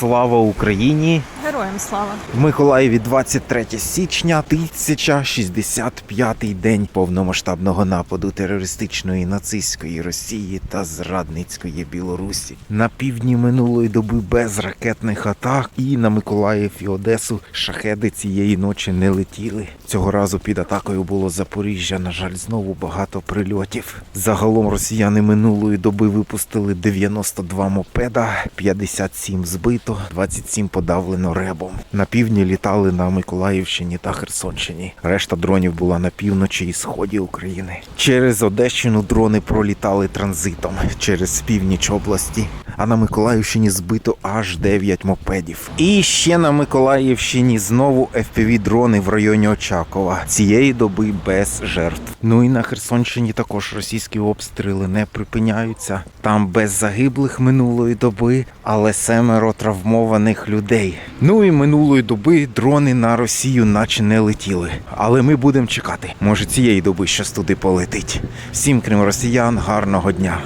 Слава Україні! Героям слава! В Миколаєві 23 січня 1065-й день повномасштабного нападу терористичної нацистської Росії та зрадницької Білорусі. На півдні минулої доби без ракетних атак і на Миколаїв і Одесу шахеди цієї ночі не летіли. Цього разу під атакою було Запоріжжя. На жаль, знову багато прильотів. Загалом росіяни минулої доби випустили 92 мопеда, 57 збито, 27 подавлено ребом. На півдні літали на Миколаївщині та Херсонщині. Решта дронів була на півночі і сході України. Через Одещину дрони пролітали транзитом через північ області. А на Миколаївщині збито аж 9 мопедів. І ще на Миколаївщині знову fpv дрони в районі Очакова. Цієї доби без жертв. Ну і на Херсонщині також російські обстріли не припиняються. Там без загиблих минулої доби, але семеро травмованих людей. Ну і минулої доби дрони на Росію наче не летіли. Але ми будемо чекати. Може цієї доби щось туди полетить. Всім, крім росіян, гарного дня.